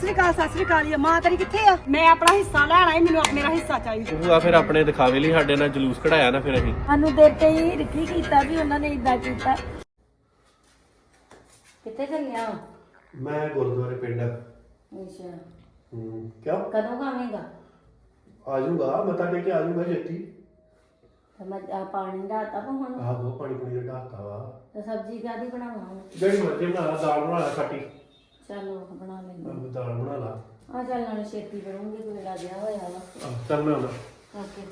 ਸ੍ਰੀ ਅਕਾਲ ਸਤਿ ਸ੍ਰੀ ਅਕਾਲ ਜੀ। ਮਾਂ ਤੇਰੀ ਕਿੱਥੇ ਆ? ਮੈਂ ਆਪਣਾ ਹਿੱਸਾ ਲੈਣਾ ਈ ਮੈਨੂੰ ਮੇਰਾ ਹਿੱਸਾ ਚਾਹੀਦਾ। ਭੂਆ ਫਿਰ ਆਪਣੇ ਦਿਖਾਵੇ ਲਈ ਸਾਡੇ ਨਾਲ ਜਲੂਸ ਕਢਾਇਆ ਨਾ ਫਿਰ ਅਸੀਂ। ਸਾਨੂੰ ਦੇਖ ਕੇ ਹੀ ਰਿੱਕੀ ਕੀਤਾ ਵੀ ਉਹਨਾਂ ਨੇ ਇਦਾਂ ਕੀਤਾ। ਕਿੱਥੇ ਚੱਲਿਆ ਮੈਂ ਗੁਰਦੁਆਰੇ ਪਿੰਡ। ਅੱਛਾ। ਹੂੰ ਕਿਉਂ? ਕਦੋਂ ਖਾਵੇਂਗਾ ਆ ਜਾਊਗਾ ਮੱਥਾ ਟੇਕ ਕੇ ਆ ਜਾਊਗਾ ਛੇਤੀ। ਤੇ ਮੈਂ ਆ ਪਾਣੀ ਢਾਤਾ ਪਾ ਹੁਣ। ਆਹੋ ਪਾਣੀ ਪੂਣੀ ਦਾ ਢਾਕਾ ਵਾ। ਤੇ ਸਬਜ਼ੀ ਕਾਦੀ ਬਣਾਵਾਂ? ਜਿਹੜੀ ਮਰਜ਼ੀ ਬਣਾ ਲਾ ਦਾਲ ਬਣਾ ਲਾ ਖੱਟੀ। ਚਲੋ ਬਣਾ ਲੈਂਦੇ ਆਹੋ, ਦਾਲ ਬਣਾ ਲਾ। ਆ ਚੱਲ ਨਾਲ ਛੇਤੀ ਬਣੂਗੀ ਕੋਈ ਗਿਆ ਹੋਇਆ ਵਾ। ਆਹ, ਚੱਲ ਮੈਂ ਆਉਣਾ। ਓਕੇ।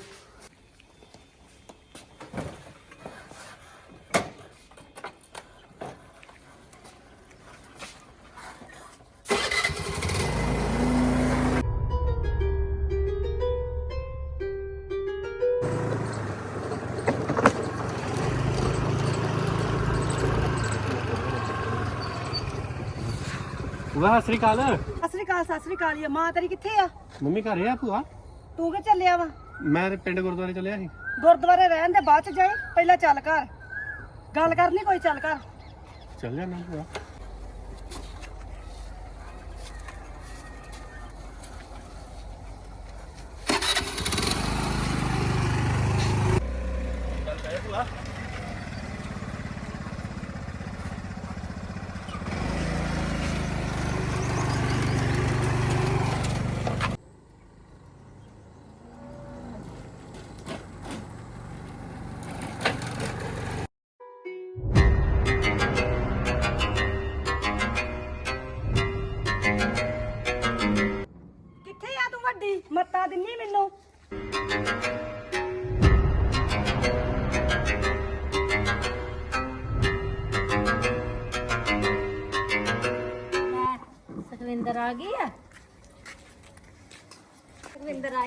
ਭੂਆ ਸਤਿ ਸ੍ਰੀ ਅਕਾਲ। ਸਤਿ ਸ੍ਰੀ ਅਕਾਲ ਸਤਿ ਸ੍ਰੀ ਅਕਾਲ ਜੀ। ਮਾਂ ਤੇਰੀ ਕਿੱਥੇ ਆ? ਮੰਮੀ ਘਰੇ ਆ ਭੂਆ। ਤੂੰ ਕਿ ਚੱਲਿਆ ਵਾ? ਮੈਂ ਤੇ ਪਿੰਡ ਗੁਰਦੁਆਰੇ ਚੱਲਿਆ ਸੀ। ਗੁਰਦੁਆਰੇ ਰਹਿਣ ਦੇ ਬਾਅਦ ਚ ਜਾਏ ਪਹਿਲਾਂ ਚੱਲ ਘਰ। ਗੱਲ ਕਰਨੀ ਕੋਈ ਚੱਲ ਘਰ। ਚੱਲ ਜਾਣਾ ਭੂਆ।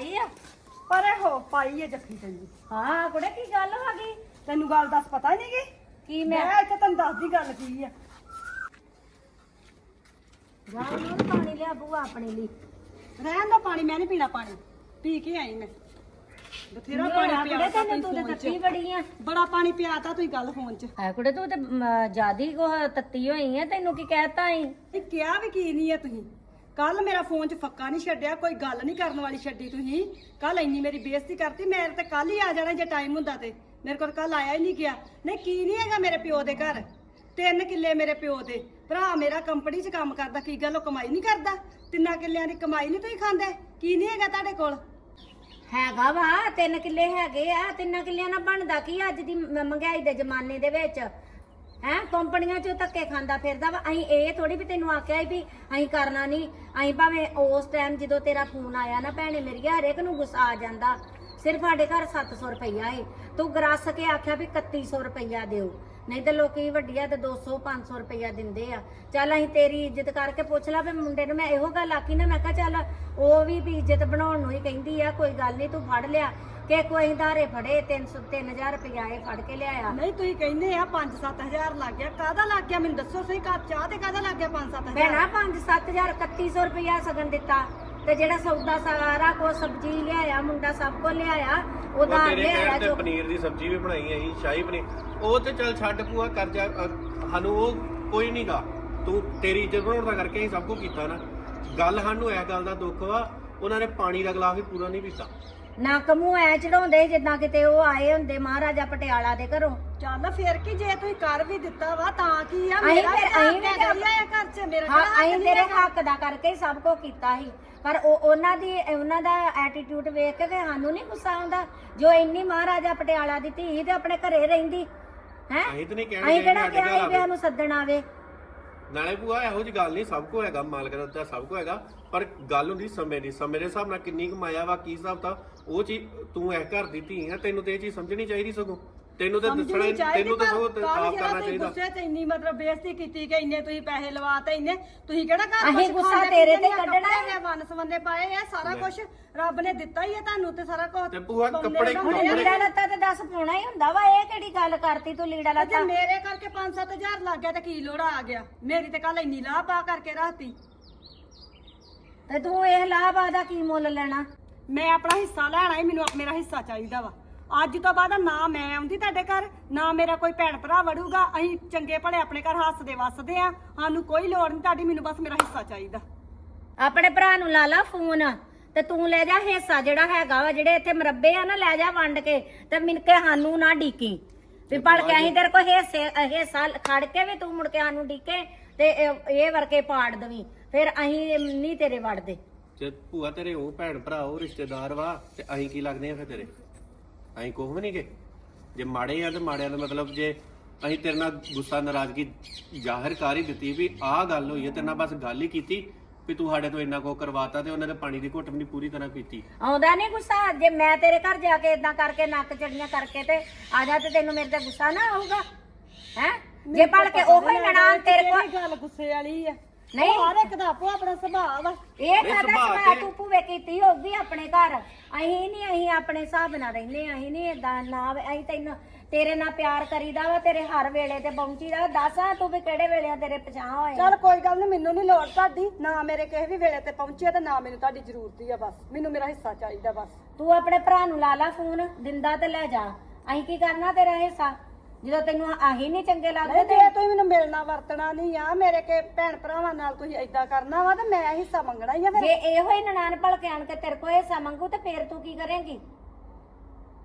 ਆਈ ਆ? ਪਰੇ ਹੋ ਪਾਈ ਏ ਜੱਫੀ ਤੈਨੂੰ ਹਾਂ ਕੁੜੇ ਕੀ ਗੱਲ ਹੋ ਗਈ? ਤੈਨੂੰ ਗੱਲ ਦੱਸ ਪਤਾ ਨਹੀਂ ਗੀ? ਕੀ ਮੈਂ? ਮੈਂ ਇੱਥੇ ਤੈਨੂੰ ਦੱਸਦੀ ਗੱਲ ਕੀ ਆ। ਜਾ ਉਹਨੂੰ ਪਾਣੀ ਲਿਆ ਬੂਆ ਆਪਣੇ ਲਈ। ਰਹਿਣ ਦਾ ਪਾਣੀ ਮੈਂ ਨਹੀਂ ਪੀਣਾ ਪਾਣੀ। ਪੀ ਕੇ ਆਈ ਮੈਂ। ਬਥੇਰਾ ਪਾਣੀ ਕੁੜੇ ਪਿਆ ਤੈਨੂੰ ਤੂੰ ਤੇ ਤੱਤੀ ਬੜੀ ਆ। ਬੜਾ ਪਾਣੀ ਪਿਆਤਾ ਤੁਸੀਂ ਗੱਲ ਫੋਨ 'ਚ। ਹੈ ਕੁੜੇ ਤੂੰ ਤੇ ਜਿਆਦੀ ਕੋ ਤੱਤੀ ਹੋਈ ਆ ਤੈਨੂੰ ਕੀ ਕਹਿਤਾ ਈ? ਇਹ ਕਿਹਾ ਵੀ ਕੀ ਨਹੀਂ ਆ ਤੁਸੀਂ? ਕੱਲ ਮੇਰਾ ਫੋਨ 'ਚ ਫੱਕਾ ਨਹੀਂ ਛੱਡਿਆ, ਕੋਈ ਗੱਲ ਨਹੀਂ ਕਰਨ ਵਾਲੀ ਛੱਡੀ ਤੁਸੀਂ। ਕੱਲ ਇੰਨੀ ਮੇਰੀ ਬੇਇੱਜ਼ਤੀ ਕਰਤੀ, ਮੈਂ ਤੇ ਕੱਲ ਹੀ ਆ ਜਾਣਾ ਜੇ ਟਾਈਮ ਹੁੰਦਾ ਤੇ। ਮੇਰੇ ਕੋਲ ਕੱਲ ਆਇਆ ਹੀ ਨਹੀਂ ਗਿਆ। ਨਹੀਂ, ਕੀ ਨਹੀਂ ਹੈਗਾ ਮੇਰੇ ਪਿਓ ਦੇ ਘਰ? ਤਿੰਨ ਕਿੱਲੇ ਮੇਰੇ ਪਿਓ ਦੇ। ਭਰਾ ਮੇਰਾ ਕੰਪਨੀ 'ਚ ਕੰਮ ਕਰਦਾ, ਕੀ ਗੱਲ, ਉਹ ਕਮਾਈ ਨਹੀਂ ਕਰਦਾ? ਤਿੰਨਾਂ ਕਿੱਲਿਆਂ ਦੀ ਕਮਾਈ ਨਹੀਂ ਤੁਸੀਂ ਖਾਂਦੇ? ਕੀ ਨਹੀਂ ਹੈਗਾ ਤੁਹਾਡੇ ਕੋਲ? ਹੈਗਾ ਵਾ, ਤਿੰਨ ਕਿੱਲੇ ਹੈਗੇ ਆ, ਤਿੰਨਾਂ ਕਿੱਲਿਆਂ ਨਾਲ ਬਣਦਾ ਕੀ ਅੱਜ ਦੀ ਮ- ਮਹਿੰਗਾਈ ਦੇ ਜ਼ਮਾਨੇ ਦੇ ਵਿੱਚ? ਹੈ? ਕੰਪਨੀਆਂ ਚੋਂ ਧੱਕੇ ਖਾਂਦਾ ਫਿਰਦਾ ਵਾ। ਅਸੀਂ ਇਹ ਥੋੜੀ ਵੀ ਤੈਨੂੰ ਆਖਿਆ ਸੀ ਵੀ ਅਸੀਂ ਕਰਨਾ ਨਹੀਂ ਅਸੀਂ ਭਾਵੇਂ ਉਸ ਟਾਈਮ ਜਦੋਂ ਤੇਰਾ ਫੋਨ ਆਇਆ ਨਾ, ਭੈਣੇ ਮੇਰੀ ਹਰੇਕ ਨੂੰ ਗੁੱਸਾ ਆ ਜਾਂਦਾ। ਸਿਰਫ ਸਾਡੇ ਘਰ 700 ਰੁਪਈਆ ਏ। ਤੂੰ ਗਰਾਸ ਕੇ ਆਖਿਆ ਵੀ 3100 ਰੁਪਈਆ ਦਿਓ। ਨਹੀਂ ਤੇ ਲੋਕੀ ਵੱਡੀਆਂ ਤੇ 200 500 ਰੁਪਈਆ ਦਿੰਦੇ ਆ। ਚੱਲ ਅਸੀਂ ਤੇਰੀ ਇੱਜ਼ਤ ਕਰਕੇ ਪੁੱਛ ਲਾ ਵੀ ਮੁੰਡੇ ਨੂੰ ਮੈਂ ਇਹੋ ਗੱਲ ਆਖੀ ਨਾ, ਮੈਂ ਕਿਹਾ ਚੱਲ ਉਹ ਵੀ ਵੀ ਇੱਜ਼ਤ ਬਣਾਉਣ ਨੂੰ ਹੀ ਕਹਿੰਦੀ ਆ, ਕੋਈ ਗੱਲ ਨਹੀਂ ਤੂੰ ਫੜ ਲਿਆ। ਕਿ ਕੋਈ ਧਾਰੇ ਫੜੇ 300 3000 ਰੁਪਈਆ ਇਹ ਫੜ ਕੇ ਲਿਆਇਆ। ਨਹੀਂ ਤੁਸੀਂ ਕਹਿੰਦੇ ਆ 5-7000 ਲੱਗ ਗਿਆ। ਕਾਹਦਾ ਲੱਗ ਗਿਆ? ਮੈਨੂੰ ਦੱਸੋ ਸਹੀ ਕਾ ਚਾਹ ਤੇ ਕਾਹਦਾ ਲੱਗ ਗਿਆ 5-7000 ਭੈਣਾ 5-7000 3100 ਰੁਪਇਆ ਸਗਨ ਦਿੱਤਾ। ਤੇ ਜਿਹੜਾ ਸੌਦਾ ਸਾਰਾ ਕੋ ਸਬਜ਼ੀ ਲਿਆਇਆ ਮੁੰਡਾ ਸਭ ਕੋ ਲਿਆਇਆ ਉਹਦਾ ਉਹ ਤੇਰੇ ਲਿਆਇਆ ਕਹਿਣ ਤੇ ਜੋ ਪਨੀਰ ਦੀ ਸਬਜ਼ੀ ਵੀ ਬਣਾਈ ਅਸੀਂ ਸ਼ਾਹੀ ਪਨੀਰ। ਉਹ ਤੇ ਚੱਲ ਛੱਡ ਭੂਆ ਕਰ ਜਾ ਅ, ਸਾਨੂੰ ਉਹ ਕੋਈ ਨਹੀਂਗਾ ਤੂੰ ਤੇਰੀ ਇੱਜ਼ਤ ਬਣਾਉਣ ਦਾ ਕਰਕੇ ਅਸੀਂ ਸਭ ਕੁਝ ਕੀਤਾ ਨਾ। ਗੱਲ ਸਾਨੂੰ ਇਹ ਗੱਲ ਦਾ ਦੁੱਖ ਵਾ ਉਹਨਾਂ ਨੇ ਪਾਣੀ ਦਾ ਗਲਾਸ ਵੀ ਪੂਰਾ ਨਹੀਂ ਪੀਤਾ। ਨੱਕ ਮੂੰਹ ਐ ਚੜਾਉਂਦੇ ਜਿੱਦਾਂ ਕਿਤੇ ਉਹ ਆਏ ਹੁੰਦੇ ਮਹਾਰਾਜਾ ਪਟਿਆਲਾ ਦੇ ਘਰੋਂ। ਚੱਲ ਫੇਰ ਕੀ ਜੇ ਤੁਸੀਂ ਕਰ ਵੀ ਦਿੱਤਾ ਵਾ ਤਾਂ ਕੀ ਆ? ਮੇਰਾ ਫਿਰ- ਅਸੀਂ ਵੀ ਆ ਘਰ 'ਚ ਮੇਰਾ ਹਾਂ ਅਸੀਂ ਤੇਰੇ? ਹੱਕ ਦਾ ਕਰਕੇ ਹੀ ਸਭ ਕੁਝ ਕੀਤਾ ਸੀ। ਪਰ ਉਹ ਉਹਨਾਂ ਦੀ ਉਹਨਾਂ ਦਾ ਐਟੀਟਿਊਡ ਵੇਖ ਕੇ ਸਾਨੂੰ ਨਹੀਂ ਗੁੱਸਾ ਆਉਂਦਾ। ਜੋ ਇੰਨੀ ਮਹਾਰਾਜਾ ਪਟਿਆਲਾ ਦੀ ਧੀ ਤੇ ਆਪਣੇ ਘਰੇ ਰਹਿੰਦੀ ਹੈ? ਅਸੀਂ ਤਾਂ ਨਹੀਂ ਕਹਿਣ ਅਸੀਂ ਕਿਹੜਾ ਕਿਹਾ ਸੀ ਵੀ ਸੱਦਣ ਆਵੇ? ਨਾਲੇ ਭੂਆ, ਇਹੋ ਜੀ ਗੱਲ ਨਹੀਂ, ਸਭ ਕੋ ਹੈਗਾ ਮਾਲਕ ਦਾ ਦਿੱਤਾ ਸਭ ਕੋ ਹੈਗਾ, ਪਰ ਗੱਲ ਹੁੰਦੀ ਸਮੇਂ ਦੀ, ਸਮੇਂ ਦੇ ਹਿਸਾਬ ਨਾਲ ਕਿੰਨੀ ਕਮਾਇਆ ਵਾ, ਕੀ ਹਿਸਾਬ ਤਾਂ, ਉਹ ਚੀਜ਼ ਤੂੰ ਇਹ ਘਰ ਦੀ ਧੀ ਆ, ਤੈਨੂੰ ਤੇ ਇਹ ਚੀਜ਼ ਸਮਝਣੀ ਚਾਹੀਦੀ ਸਗੋਂ। ਤੈਨੂੰ ਤਾਂ ਦੱਸਣਾ ਤੈਨੂੰ ਤਾਂ ਸਗੋਂ ਕੱਲ੍ਹ ਆਪ ਕਰਨਾ ਚਾਹੀਦਾ। ਗੁੱਸੇ 'ਚ ਇੰਨੀ ਮਤਲਬ ਬੇਇੱਜ਼ਤੀ ਕੀਤੀ ਕਿ ਇੰਨੇ ਤੁਸੀਂ ਪੈਸੇ ਲਵਾਤੇ ਇੰਨੇ ਤੁਸੀਂ ਕਿਹੜਾ ਘਰ ਅਸੀਂ ਕੁਛ ਗੁੱਸਾ ਖਾਂਦੇ ਤੇਰੇ ਤੇ ਪੀਂਦੇ ਕੱਢਣਾ ਕੱਪੜੇ ਵੰਨ ਸਵੰਨੇ ਪਾਏ ਆ ਸਾਰਾ ਕੁਝ ਰੱਬ ਨੇ ਦਿੱਤਾ ਹੀ ਹੈ ਤੁਹਾਨੂੰ ਤੇ ਸਾਰਾ ਕੁਝ ਤੇ ਭੂਆ ਕੱਪੜੇ ਹੁਣ ਕੱਪੜੇ ਲੀੜਾ ਲੱਤਾ ਤੇ ਦੱਸ ਪਾਉਣਾ ਹੀ ਹੁੰਦਾ ਵਾ ਇਹ ਕਿਹੜੀ ਗੱਲ ਕਰਤੀ ਤੂੰ ਲੀੜਾ ਲੱਤਾ? ਮੇਰੇ ਕਰਕੇ 5-7000 ਲੱਗ ਗਿਆ ਤੇ ਕੀ ਲੋੜਾ ਆ ਗਿਆ? ਮੇਰੀ ਤੇ ਕੱਲ ਇੰਨੀ ਲਾਹ ਪਾ ਕਰਕੇ ਰਾਤੀ ਤੇ ਤੂੰ ਇਹ ਲਾਭ ਆਦਾ ਕੀ ਮੁੱਲ ਲੈਣਾ? ਮੈਂ ਆਪਣਾ ਹਿੱਸਾ ਲੈਣਾ ਹੀ ਮੈਨੂੰ ਮੇਰਾ ਹਿੱਸਾ ਚਾਹੀਦਾ ਵਾ। ਅੱਜ ਤੋਂ ਬਾਅਦ ਨਾ ਮੈਂ ਆਉਂਦੀ ਤੁਹਾਡੇ ਘਰ ਨਾ ਮੇਰਾ ਕੋਈ ਭੈਣ ਭਰਾ ਵੜੂਗਾ। ਅਸੀਂ ਚੰਗੇ ਭਲੇ ਆਪਣੇ ਘਰ ਹੱਸਦੇ ਵਸਦੇ ਆ। ਸਾਨੂੰ ਕੋਈ ਲੋੜ ਨਹੀਂ ਤੁਹਾਡੀ ਮੈਨੂੰ ਬਸ ਮੇਰਾ ਹਿੱਸਾ ਚਾਹੀਦਾ। ਆਪਣੇ ਭਰਾ ਨੂੰ ਲਾ ਲਾ ਫੋਨ ਤੇ ਤੂੰ ਲੈ ਜਾ ਹਿੱਸਾ ਜਿਹੜਾ ਹੈਗਾ ਵਾ ਜਿਹੜੇ ਇੱਥੇ ਮਰੱਬੇ ਆ ਨਾ ਲੈ ਜਾ ਵੰਡ ਕੇ ਤੇ ਮਿਲ ਕੇ ਸਾਨੂੰ ਨਾ ਡੀਕੀ। ਵੀ ਪੜ ਕੇ ਅਸੀਂ ਤੇਰੇ ਕੋਲ ਹਿੱਸੇ ਹਿੱਸਾ ਖੜ ਕੇ ਵੀ ਤੂੰ ਮੁੜ ਕੇ ਸਾਨੂੰ ਡੀਕੇ ਤੇ ਇਹ- ਇਹ ਵਰਕੇ ਪਾੜ ਦਵੀਂ। ਫਿਰ ਅਸੀਂ ਨਹੀਂ ਤੇਰੇ ਵੜਦੇ। ਜੇ ਭੂਆ ਤੇਰੇ ਉਹ ਭੈਣ ਭਰਾ ਉਹ ਰਿਸ਼ਤੇਦਾਰ ਵਾ ਤੇ ਅਸੀਂ ਕੀ ਲੱਗਦੇ ਆ ਫਿਰ ਤੇਰੇ? ਅਸੀਂ ਕੋਹ ਵੀ ਨਹੀਂਗੇ ਜੇ ਮਾੜੇ ਆ ਤੇ ਮਾੜਿਆਂ ਦਾ ਮਤਲਬ ਜੇ ਅਸੀਂ ਤੇਰੇ ਨਾਲ ਗੁੱਸਾ ਨਾਰਾਜ਼ਗੀ ਜ਼ਾਹਿਰ ਕਰ ਹੀ ਦਿੱਤੀ ਵੀ ਆਹ ਗੱਲ ਹੋਈ ਹੈ ਤੇਰੇ ਨਾਲ ਬਸ ਗੱਲ ਹੀ ਕੀਤੀ ਵੀ ਤੂੰ ਸਾਡੇ ਤੋਂ ਇੰਨਾ ਕੋ ਕਰਵਾਤਾ ਤੇ ਉਹਨਾਂ ਨੇ ਪਾਣੀ ਦੀ ਘੁੱਟ ਵੀ ਨਹੀਂ ਪੂਰੀ ਤਰ੍ਹਾਂ ਪੀਤੀ। ਆਉਂਦਾ ਨਹੀਂ ਗੁੱਸਾ? ਜੇ ਮੈਂ ਤੇਰੇ ਘਰ ਜਾ ਕੇ ਇਦਾਂ ਕਰਕੇ ਨੱਕ ਚੜੀਆਂ ਕਰਕੇ ਤੇ ਆ ਜਾ ਤੇ ਤੈਨੂੰ ਮੇਰੇ ਤੇ ਗੁੱਸਾ ਨਾ ਆਊਗਾ ਹੈ? ਜੇ ਪੜ ਕੇ ਉਹ ਹੀ ਨਨਾਣ ਤੇਰੇ ਕੋਲ ਗੱਲ ਗੁੱਸੇ ਵਾਲੀ ਆ। ਨਹੀਂ। ਹਰ ਇੱਕ ਦਾ ਆਪੋ ਆਪਣਾ ਸੁਭਾਅ ਵਾ। ਇਹ ਨਹੀਂ, ਕਹਦਾ ਸੁਭਾਅ ਸੁਭਾਅ ਤੇ- ਤੂੰ ਭੂਵੇ ਕੀਤੀ ਹੋਊਗੀ ਆਪਣੇ ਘਰ। ਅਸੀਂ ਨਹੀਂ ਅਸੀਂ ਆਪਣੇ ਹਿਸਾਬ ਨਾਲ ਰਹਿੰਦੇ ਹਾਂ, ਅਸੀਂ ਨਹੀਂ ਇਦਾਂ ਨਾ ਅਸੀਂ ਤੈਨੂੰ ਤੇਰੇ ਨਾਲ ਪਿਆਰ ਕਰੀਦਾ ਵਾ ਤੇਰੇ ਹਰ ਵੇਲੇ ਤੇ ਪਹੁੰਚੀਦਾ ਦੱਸ ਆ ਤੂੰ ਵੀ ਕਿਹੜੇ ਵੇਲੇ ਤੇਰੇ ਪਛਾਣ ਹੋਏ ਚੱਲ ਕੋਈ ਗੱਲ ਨਹੀਂ ਮੈਨੂੰ ਨਹੀਂ ਲੋੜ ਤੁਹਾਡੀ। ਨਾ ਮੇਰੇ ਕਿਸੇ ਵੀ ਵੇਲੇ ਤੇ ਪਹੁੰਚੇ ਤੇ ਨਾ ਮੈਨੂੰ ਤੁਹਾਡੀ ਜ਼ਰੂਰਤ ਹੀ ਆ ਬਸ। ਮੈਨੂੰ ਮੇਰਾ ਹਿੱਸਾ ਚਾਹੀਦਾ ਬਸ। ਤੂੰ ਆਪਣੇ ਭਰਾ ਨੂੰ ਲਾ ਲਾ ਫੋਨ ਦਿੰਦਾ ਤੇ ਲੈ ਜਾ। ਅਸੀਂ ਕੀ ਕਰਨਾ ਤੇਰਾ ਹਿੱਸਾ? ਜਦੋਂ ਤੈਨੂੰ ਆਹੀ ਨਹੀਂ ਚੰਗੇ ਲੱਗਦੇ ਨਹੀਂ ਤੇ ਤੁਸੀਂ ਮੈਨੂੰ ਮਿਲਣਾ ਵਰਤਣਾ ਨਹੀਂ ਆ ਮੇਰੇ ਕੇ ਭੈਣ ਭਰਾਵਾਂ ਨਾਲ ਤੁਸੀਂ ਏਦਾਂ ਕਰਨਾ ਵਾ ਤੇ ਮੈਂ ਹਿੱਸਾ ਮੰਗਣਾ ਹੀ ਆ ਫਿਰ। ਜੇ ਇਹੋ ਹੀ ਨਨਾਣ ਭਲਕੇ ਆਣ ਕੇ ਤੇਰੇ ਕੋਲ ਹਿੱਸਾ ਮੰਗੂ ਤੇ ਫੇਰ ਤੂੰ ਕੀ ਕਰੇਂਗੀ?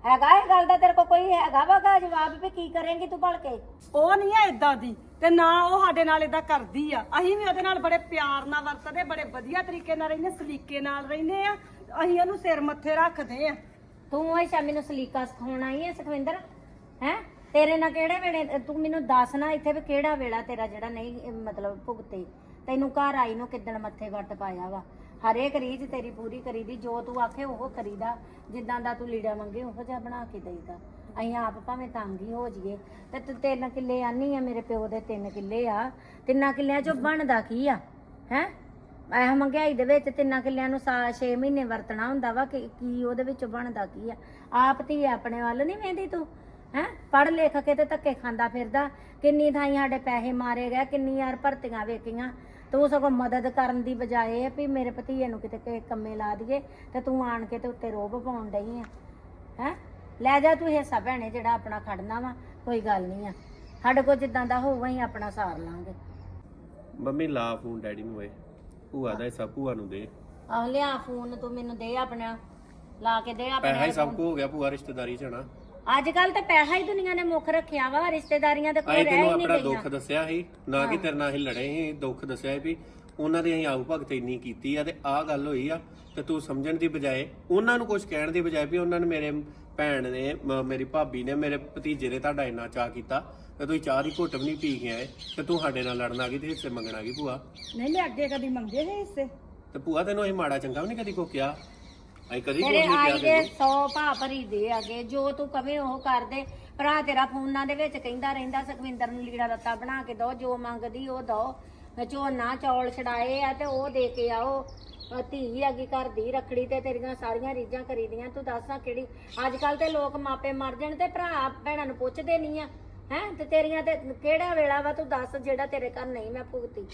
ਹੈਗਾ ਇਹ ਗੱਲ ਦਾ ਤੇਰੇ ਕੋਲ ਕੋਈ ਹੈਗਾ ਵਾਗਾ ਜਵਾਬ ਵੀ ਕੀ ਕਰੇਂਗੀ ਤੂੰ ਭਲਕੇ? ਉਹ ਨਹੀਂ ਆ ਏਦਾਂ ਦੀ ਤੇ ਨਾ ਉਹ ਸਾਡੇ ਨਾਲ ਏਦਾਂ ਕਰਦੀ ਆ। ਅਸੀਂ ਵੀ ਉਹਦੇ ਨਾਲ ਬੜੇ ਪਿਆਰ ਨਾਲ ਵਰਤਦੇ ਬੜੇ ਵਧੀਆ ਤਰੀਕੇ ਨਾਲ ਰਹਿੰਦੇ ਸਲੀਕੇ ਨਾਲ ਰਹਿੰਦੇ ਆ। ਅਸੀਂ ਉਹਨੂੰ ਸਿਰ ਮੱਥੇ ਰੱਖਦੇ ਆ। ਤੂੰ ਇਹ ਸ਼ਾਮੀ ਨੂੰ ਸਲੀਕਾ ਸਿਖਾਉਣ ਆਈ ਹੈ ਸੁਖਵਿੰਦਰ ਹੈ? ਤੇਰੇ ਨਾਲ ਕਿਹੜੇ ਵੇਲੇ ਤੂੰ ਮੈਨੂੰ ਦੱਸ ਨਾ ਇੱਥੇ ਵੀ ਕਿਹੜਾ ਵੇਲਾ ਤੇਰਾ ਜਿਹੜਾ ਨਹੀਂ ਮਤਲਬ ਭੁਗਤੇ। ਤੈਨੂੰ ਘਰ ਆਈ ਨੂੰ ਕਿੱਦਣ ਮੱਥੇ ਵੱਟ ਪਾਇਆ ਵਾ? ਹਰੇਕ ਰੀਝ ਤੇਰੀ ਪੂਰੀ ਕਰੀਦੀ, ਜੋ ਤੂੰ ਆਖੇ ਉਹ ਕਰੀਦਾ। ਜਿੱਦਾਂ ਦਾ ਤੂੰ ਲੀੜਾ ਮੰਗੇ, ਉਹ ਜਿਹਾ ਬਣਾ ਕੇ ਦੇਈਦਾ। ਅਸੀਂ ਆਪ ਭਾਵੇਂ ਤੰਗ ਹੀ ਹੋ ਜਾਈਏ। ਤੇ ਤੂੰ, ਤਿੰਨ ਕਿੱਲੇ ਆਨੀ ਆ ਮੇਰੇ ਪਿਓ ਦੇ, ਤਿੰਨ ਕਿੱਲੇ ਆ। ਤਿੰਨਾਂ ਕਿੱਲਿਆਂ ਚੋਂ ਬਣਦਾ ਕੀ ਆ? ਹੈ? ਇਹ ਮਹਿੰਗਾਈ ਦੇ ਵਿੱਚ ਤਿੰਨਾਂ ਕਿੱਲਿਆਂ ਨੂੰ 6 ਮਹੀਨੇ ਵਰਤਣਾ ਹੁੰਦਾ ਵਾ ਕਿ ਕੀ ਉਹਦੇ ਵਿੱਚ ਬਣਦਾ ਕੀ ਆ? ਆਪ ਧੀ ਆਪਣੇ ਵੱਲ ਨਹੀਂ ਵੇਂਦੀ ਤੂੰ? ਹੈ? ਪੜ ਲਿਖ ਕੇ ਤੇ ਧੱਕੇ ਖਾਂਦਾ ਫਿਰਦਾ। ਕਿੰਨੀ ਥਾਈਂ ਸਾਡੇ ਪੈਸੇ ਮਾਰੇ ਗਏ ਕਿੰਨੀ ਯਾਰ ਭਰਤੀਆਂ ਵੇਖੀਆਂ। ਤੂੰ ਸਗੋਂ ਮਦਦ ਕਰਨ ਦੀ ਬਜਾਏ ਵੀ ਮੇਰੇ ਭਤੀਏ ਨੂੰ ਕਿਤੇ ਕਿਸੇ ਕੰਮੇ ਲਾ ਦਈਏ ਤੇ ਤੂੰ ਆਣ ਕੇ ਤੇ ਉੱਤੇ ਰੋਬ ਪਾਉਣ ਡਈ ਆ। ਹੈ? ਲੈ ਜਾ ਤੂੰ ਹਿੱਸਾ ਭੈਣੇ ਜਿਹੜਾ ਆਪਣਾ ਖੜਨਾ ਵਾ ਕੋਈ ਗੱਲ ਨਹੀਂ ਆ। ਸਾਡੇ ਕੋਲ ਜਿੱਦਾਂ ਦਾ ਹੋਊਗਾ ਹੀ ਆਪਣਾ ਸਾਰ ਲਾਂਗੇ। ਮੰਮੀ ਲਾ ਫੋਨ ਡੈਡੀ ਨੂੰ ਏ ਭੂਆ ਦਾ ਹਿੱਸਾ ਭੂਆ ਨੂੰ ਦੇ। ਆਹ ਲਿਆ ਫੋਨ ਤੂੰ ਮੈਨੂੰ ਦੇ ਆਪਣਾ। ਲਾ ਕੇ ਦੇ ਪੈਸਾ ਹੀ ਆਪਣੇ ਸਭ ਕੁ ਹੋ ਗਿਆ ਭੂਆ ਰਿਸ਼ਤੇਦਾਰੀ ਚ ਨਾ। ਅੱਜ ਕੱਲ ਤਾਂ ਪੈਸਾ ਹੀ ਦੁਨੀਆ ਨੇ ਮੁੱਖ ਰੱਖਿਆ ਵਾ ਰਿਸ਼ਤੇਦਾਰੀਆਂ ਦੇ ਕੋਈ ਅਸੀਂ ਰਹਿ ਤੈਨੂੰ ਹੀ ਨਹੀਂ ਆਪਣਾ ਗਈਆਂ। ਦੁੱਖ ਦੱਸਿਆ ਸੀ ਨਾ ਕਿ ਤੇਰੇ ਨਾਲ ਅਸੀਂ ਲੜੇ ਸੀ ਦੁੱਖ ਦੱਸਿਆ ਸੀ ਵੀ ਉਹਨਾਂ ਦੀ ਅਸੀਂ ਆਉ ਭਗਤ ਇੰਨੀ ਕੀਤੀ ਆ ਤੇ ਆਹ ਗੱਲ ਹੋਈ ਆ ਤੇ ਤੂੰ ਸਮਝਣ ਦੀ ਬਜਾਏ ਉਹਨਾਂ ਨੂੰ ਕੁਝ ਕਹਿਣ ਦੀ ਬਜਾਏ ਵੀ ਉਹਨਾਂ ਨੇ ਮੇਰੇ ਭੈਣ ਨੇ ਮ- ਮੇਰੀ ਭਾਬੀ ਨੇ ਮੇਰੇ ਭਤੀਜੇ ਨੇ ਤੁਹਾਡਾ ਇੰਨਾ ਚਾਹ ਕੀਤਾ ਤੇ ਤੁਸੀਂ ਚਾਹ ਦੀ ਘੁੱਟ ਵੀ ਨਹੀਂ ਪੀ ਕੇ ਆਏ ਤੇ ਤੂੰ ਸਾਡੇ ਨਾਲ ਲੜਨ ਆ ਗਈ ਤੇ ਹਿੱਸੇ ਮੰਗਣ ਆ ਗਈ ਭੂਆ। ਨਹੀਂ ਮੈਂ ਅੱਗੇ ਕਦੀ ਮੰਗੇ ਸੀ ਹਿੱਸੇ। ਤੇ ਭੂਆ ਤੈਨੂੰ ਅਸੀਂ ਮਾੜਾ ਚੰਗਾ ਵੀ ਨਹੀਂ ਕਦੀ ਕੋ ਕਿਹਾ? ਅਸੀਂ ਕਦੀ ਕੁਛ ਤੇਰੇ ਨਹੀਂ ਆਈ ਕਿਹਾ ਦੇ ਤੈਨੂੰ। 100 ਭਾ ਭਰੀ ਦੇ ਅਗੇ ਜੋ ਤੂੰ ਕਵੇਂ ਉਹ ਕਰ ਦੇ ਭਰਾ ਤੇਰਾ ਫੋਨਾਂ ਦੇ ਵਿੱਚ ਕਹਿੰਦਾ ਰਹਿੰਦਾ ਸੁਖਵਿੰਦਰ ਨੂੰ ਲੀੜਾ ਰੱਤਾ ਬਣਾ ਕੇ ਦੋ ਜੋ ਮੰਗਦੀ ਉਹ ਦੋ। ਝੋਨਾ ਚੌਲ ਛਡਾਏ ਆ ਤੇ ਉਹ ਦੇ ਕੇ ਆਓ। ਅਹ ਧੀ ਹੈਗੀ ਘਰ ਦੀ ਰਖੜੀ ਤੇ ਤੇਰੀਆਂ ਸਾਰੀਆਂ ਰੀਝਾਂ ਕਰੀਦੀਆਂ। ਤੂੰ ਦੱਸ ਆ ਕਿਹੜੀ? ਅੱਜ ਕੱਲ ਤੇ ਲੋਕ ਮਾਪੇ ਮਰ ਜਾਣ ਤੇ ਭਰਾ ਭੈਣਾਂ ਨੂੰ ਪੁੱਛਦੇ ਨਹੀਂ ਆ। ਹੈ? ਤੇ ਤੇਰੀਆਂ ਤੇ ਕਿਹੜਾ ਵੇਲਾ ਵਾ? ਤੂੰ ਦੱਸ ਜਿਹੜਾ ਤੇਰੇ ਘਰ ਨਹੀਂ ਮੈਂ ਭੁਗਤੀ।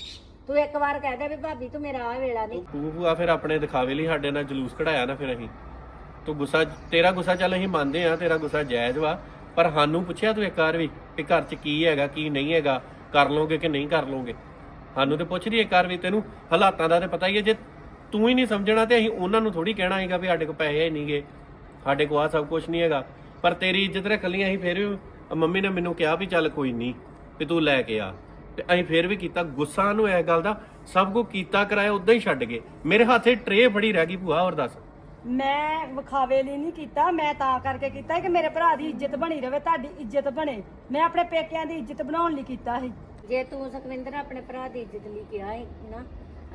ਤੂੰ ਇੱਕ ਵਾਰ ਕਹਿ ਦੇ ਵੀ ਭਾਬੀ, ਤੂੰ ਮੇਰਾ ਆ ਵੇਲਾ ਨਹੀਂ। ਤੂੰ ਭੂਆ ਫਿਰ ਆਪਣੇ ਦਿਖਾਵੇ ਲਈ ਸਾਡੇ ਨਾਲ ਜਲੂਸ ਕਢਾਇਆ ਨਾ ਫਿਰ ਅਸੀਂ। ਤੂੰ ਗੁੱਸਾ, ਤੇਰਾ ਗੁੱਸਾ ਚੱਲ ਅਸੀਂ ਮੰਨਦੇ ਆ ਤੇਰਾ ਗੁੱਸਾ ਜਾਇਜ਼ ਵਾ। ਪਰ ਸਾਨੂੰ ਪੁੱਛਿਆ ਤੂੰ ਇੱਕ ਵਾਰ ਵੀ ਕਿ ਘਰ 'ਚ ਕੀ ਹੈਗਾ, ਕੀ ਨਹੀਂ ਹੈਗਾ, ਕਰ ਲੋਗੇ ਕਿ ਨਹੀਂ ਕਰ ਲੋਗੇ ਸਾਨੂੰ ਤੇ ਪੁੱਛਦੀ ਇੱਕ ਵਾਰ ਵੀ ਤੈਨੂੰ ਹਾਲਾਤਾਂ ਦਾ ਤੇ ਪਤਾ ਹੀ ਹੈ, ਜੇ ਤੂੰ ਹੀ ਨਹੀਂ ਸਮਝਣਾ ਤੇ ਅਸੀਂ ਉਹਨਾਂ ਨੂੰ ਥੋੜੀ ਕਹਿਣਾ ਹੈਗਾ ਵੀ ਸਾਡੇ ਕੋਲ ਪੈਸੇ ਨਹੀਂਗੇ, ਸਾਡੇ ਕੋਲ ਆ ਸਭ ਕੁਝ ਨਹੀਂ ਹੈਗਾ। ਪਰ ਤੇਰੀ ਇੱਜ਼ਤ ਰੱਖ ਲਈ ਅਸੀਂ ਫਿਰ ਵੀ, ਮੰਮੀ ਨੇ ਮੈਨੂੰ ਕਿਹਾ ਵੀ ਚੱਲ ਕੋਈ ਨਹੀਂ, ਵੀ ਤੂੰ ਲੈ ਕੇ ਆ। ਤੇ ਅਸੀਂ ਫਿਰ ਵੀ ਕੀਤਾ। ਗੁੱਸਾ ਨੂੰ ਇਸ ਗੱਲ ਦਾ ਸਭ ਕੁਝ ਕੀਤਾ ਕਰਾਇਆ ਉਦਾਂ ਹੀ ਛੱਡ ਗਏ। ਮੇਰੇ ਹੱਥੇ ਟਰੇ ਫੜੀ ਰਹਿ ਗਈ ਭੂਆ ਹੋਰ ਦੱਸ। ਮੈਂ ਵਿਖਾਵੇ ਲਈ ਨਹੀਂ ਕੀਤਾ ਮੈਂ ਤਾਂ ਕਰਕੇ ਕੀਤਾ ਕਿ ਮੇਰੇ ਭਰਾ ਦੀ ਇੱਜ਼ਤ ਬਣੀ ਰਵੇ ਤੁਹਾਡੀ ਇੱਜ਼ਤ ਬਣੇ। ਮੈਂ ਆਪਣੇ ਪੇਕਿਆਂ ਦੀ ਇੱਜ਼ਤ ਬਣਾਉਣ ਲਈ ਕੀਤਾ ਸੀ। ਜੇ ਤੂੰ ਸੁਖਵਿੰਦਰ ਆਪਣੇ ਭਰਾ ਦੀ ਇੱਜ਼ਤ ਲਈ ਕਿਹਾ ਹੈ ਨਾ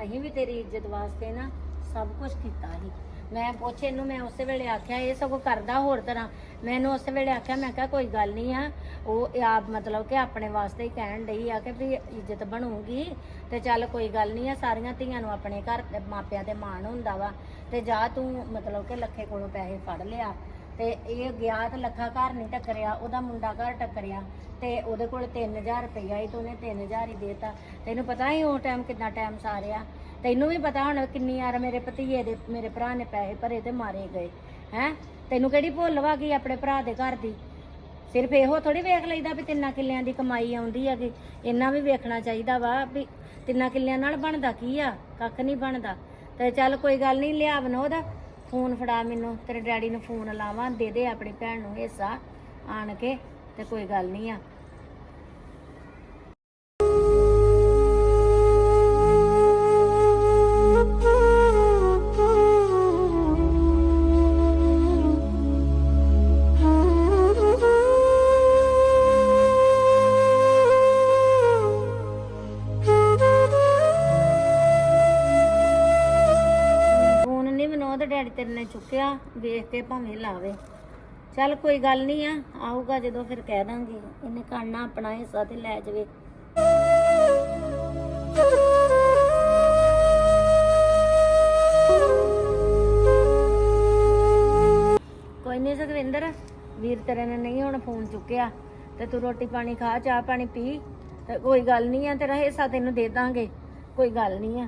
ਅਸੀਂ ਵੀ ਤੇਰੀ ਇੱਜ਼ਤ ਵਾਸਤੇ ਨਾ ਸਭ ਕੁਝ ਕੀਤਾ ਸੀ। ਮੈਂ ਪੁੱਛ ਇਹਨੂੰ, ਮੈਂ ਉਸੇ ਵੇਲੇ ਆਖਿਆ, ਇਹ ਸਗੋਂ ਕਰਦਾ ਹੋਰ ਤਰ੍ਹਾਂ। ਮੈਨੂੰ ਉਸੇ ਵੇਲੇ ਆਖਿਆ, ਮੈਂ ਕਿਹਾ, ਕੋਈ ਗੱਲ ਨਹੀਂ ਆ। ਉਹ ਆਪ ਮਤਲਬ ਕਿ ਆਪਣੇ ਵਾਸਤੇ ਹੀ ਕਹਿਣ ਡਈ ਆ ਕਿ ਵੀ ਇੱਜ਼ਤ ਬਣੂਗੀ। ਤੇ ਚੱਲ ਕੋਈ ਗੱਲ ਨਹੀਂ ਆ, ਸਾਰੀਆਂ ਧੀਆਂ ਨੂੰ ਆਪਣੇ ਘਰ ਮਾਪਿਆਂ ਤੇ ਮਾਣ ਹੁੰਦਾ ਵਾ। ਤੇ ਜਾ ਤੂੰ ਮਤਲਬ ਕਿ ਲੱਖੇ ਕੋਲੋਂ ਪੈਸੇ ਫੜ ਲਿਆ। ਤੇ ਇਹ ਗਿਆ ਤੇ ਲੱਖਾ ਘਰ ਨਹੀਂ ਟੱਕਰਿਆ, ਉਹਦਾ ਮੁੰਡਾ ਘਰ ਟੱਕਰਿਆ। ਤੇ ਉਹਦੇ ਕੋਲ 3000 ਰੁਪਈਆ ਹੀ ਤੇ ਉਹਨੇ 3000 ਹੀ ਦੇਤਾ। ਤੈਨੂੰ ਪਤਾ ਹੀ ਉਹ ਟਾਈਮ ਕਿੰਨਾ ਟਾਈਮ ਸਾਰਿਆ। ਤੈਨੂੰ ਵੀ ਪਤਾ ਹੁਣ ਕਿੰਨੀ ਯਾਰ ਮੇਰੇ ਭਤੀਏ ਦੇ, ਮੇਰੇ ਭਰਾ ਨੇ ਪੈਸੇ ਭਰੇ ਤੇ ਮਾਰੇ ਗਏ, ਹੈ? ਤੈਨੂੰ ਕਿਹੜੀ ਭੁੱਲ ਵਾ ਗਈ ਆਪਣੇ ਭਰਾ ਦੇ ਘਰ ਦੀ? ਸਿਰਫ ਇਹੋ ਥੋੜੀ ਵੇਖ ਲਈਦਾ ਵੀ ਤਿੰਨਾਂ ਕਿੱਲਿਆਂ ਦੀ ਕਮਾਈ ਆਉਂਦੀ ਹੈਗੀ। ਇੰਨਾ ਵੀ ਵੇਖਣਾ ਚਾਹੀਦਾ ਵਾ ਵੀ ਤਿੰਨਾਂ ਕਿੱਲਿਆਂ ਨਾਲ ਬਣਦਾ ਕੀ ਆ? ਕੱਖ ਨਹੀਂ ਬਣਦਾ। ਤੇ ਚੱਲ ਕੋਈ ਗੱਲ ਨਹੀਂ, ਲਿਆ ਵਿਨੋਦ ਫੋਨ ਫੜਾ ਮੈਨੂੰ, ਤੇਰੇ ਡੈਡੀ ਨੂੰ ਫੋਨ ਲਾਵਾਂ, ਦੇ ਦੇ ਆਪਣੀ ਭੈਣ ਨੂੰ ਹਿੱਸਾ ਆਣ ਕੇ, ਤੇ ਕੋਈ ਗੱਲ ਨਹੀਂ ਆ। ਤੇਰੇ ਨੇ ਚੁੱਕਿਆ, ਵੇਖ ਕੇ ਭਾਵੇਂ ਲਾਵੇ। ਚੱਲ ਕੋਈ ਗੱਲ ਨਹੀਂ ਆ, ਆਊਗਾ ਜਦੋਂ ਫਿਰ ਕਹਿ ਦਾਂਗੇ। ਇਹਨੇ ਕਰਨਾ ਆਪਣਾ ਹਿੱਸਾ ਤੇ ਲੈ ਜਾਵੇ। ਕੋਈ ਨਹੀਂ ਸੁਖਵਿੰਦਰ ਵੀਰ ਤੇਰੇ ਨੇ ਨਹੀਂ ਹੁਣ ਫੋਨ ਚੁੱਕਿਆ। ਤੇ ਤੂੰ ਰੋਟੀ ਪਾਣੀ ਖਾ, ਚਾਹ ਪਾਣੀ ਪੀ। ਤੇ ਕੋਈ ਗੱਲ ਨਹੀਂ ਆ, ਤੇਰਾ ਹਿੱਸਾ ਤੈਨੂੰ ਦੇ ਦਾਂਗੇ। ਕੋਈ ਗੱਲ ਨਹੀਂ ਆ।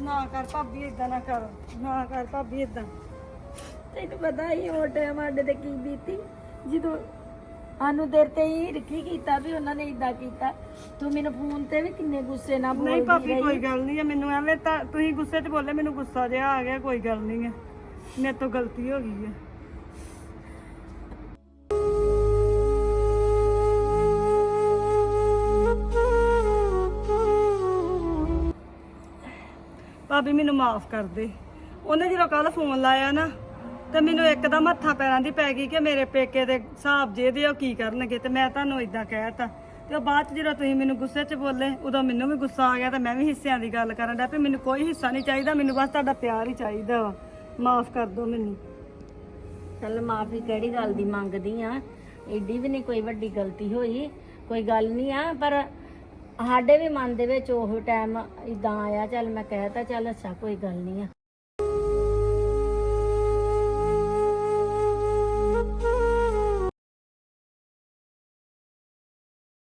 ਨਾ ਕਰ ਭਾਬੀ ਇਦਾਂ ਨਾ ਕਰ ਨਾ ਕਰ ਭਾਬੀ ਇਦਾਂ ਤੈਨੂੰ ਪਤਾ ਹੀ ਉਹ ਟਾਈਮ ਸਾਡੇ ਤੇ ਕੀ ਬੀਤੀ। ਜਦੋਂ ਸਾਨੂੰ ਦੇਰ ਤੇ ਹੀ ਰਿੱਕੀ ਕੀਤਾ ਵੀ ਉਹਨਾਂ ਨੇ ਇਦਾਂ ਕੀਤਾ ਤੂੰ ਮੈਨੂੰ ਫੋਨ ਤੇ ਵੀ ਕਿੰਨੇ ਗੁੱਸੇ ਨਾਲ ਨਹੀਂ ਬੋਲਦੀ ਭਾਬੀ ਰਹੀ। ਕੋਈ ਗੱਲ ਨਹੀਂ ਹੈ ਮੈਨੂੰ ਐਵੇਂ ਤਾਂ ਤੁਸੀਂ ਗੁੱਸੇ 'ਚ ਬੋਲੇ ਮੈਨੂੰ ਗੁੱਸਾ ਜਿਹਾ ਆ ਗਿਆ ਕੋਈ ਗੱਲ ਨਹੀਂ ਹੈ ਮੇਰੇ ਤੋਂ ਗਲਤੀ ਹੋ ਗਈ ਹੈ ਭਾਬੀ ਮੈਨੂੰ ਮਾਫ ਕਰ ਦੇ। ਉਹਨੇ ਜਦੋਂ ਕੱਲ ਫੋਨ ਲਾਇਆ ਨਾ, ਤੇ ਮੈਨੂੰ ਇੱਕਦਮ ਹੱਥਾਂ ਪੈਰਾਂ ਦੀ ਪੈ ਗਈ ਕਿ ਮੇਰੇ ਪੇਕੇ ਦੇ ਹਿਸਾਬ ਜੇ ਦੇ ਉਹ ਕੀ ਕਰਨਗੇ? ਤੇ ਮੈਂ ਤੁਹਾਨੂੰ ਇਦਾਂ ਕਹਿਤਾ। ਤੇ ਉਹ ਬਾਅਦ ਚ ਜਦੋਂ ਤੁਸੀਂ ਮੈਨੂੰ ਗੁੱਸੇ 'ਚ ਬੋਲੇ, ਉਦੋਂ ਮੈਨੂੰ ਵੀ ਗੁੱਸਾ ਆ ਗਿਆ ਤੇ ਮੈਂ ਵੀ ਹਿੱਸਿਆਂ ਦੀ ਗੱਲ ਕਰਨ ਡਿਆ ਵੀ ਮੈਨੂੰ ਕੋਈ ਹਿੱਸਾ ਨਹੀਂ ਚਾਹੀਦਾ, ਮੈਨੂੰ ਬਸ ਤੁਹਾਡਾ ਪਿਆਰ ਹੀ ਚਾਹੀਦਾ ਵਾ। ਮਾਫ ਕਰ ਦਿਓ ਮੈਨੂੰ। ਚੱਲ ਮਾਫੀ ਕਿਹੜੀ ਗੱਲ ਦੀ ਮੰਗਦੀ ਆ? ਏਡੀ ਵੀ ਨਹੀਂ ਕੋਈ ਵੱਡੀ ਗਲਤੀ ਹੋਈ। ਕੋਈ ਗੱਲ ਨਹੀਂ ਆ, ਪਰ ਸਾਡੇ ਵੀ ਮਨ ਦੇ ਵਿੱਚ ਉਹ ਟਾਈਮ ਇਦਾਂ ਆਇਆ, ਚੱਲ ਮੈਂ ਕਹਿਤਾ ਚੱਲ ਅੱਛਾ, ਕੋਈ ਗੱਲ ਨਹੀਂ ਆ।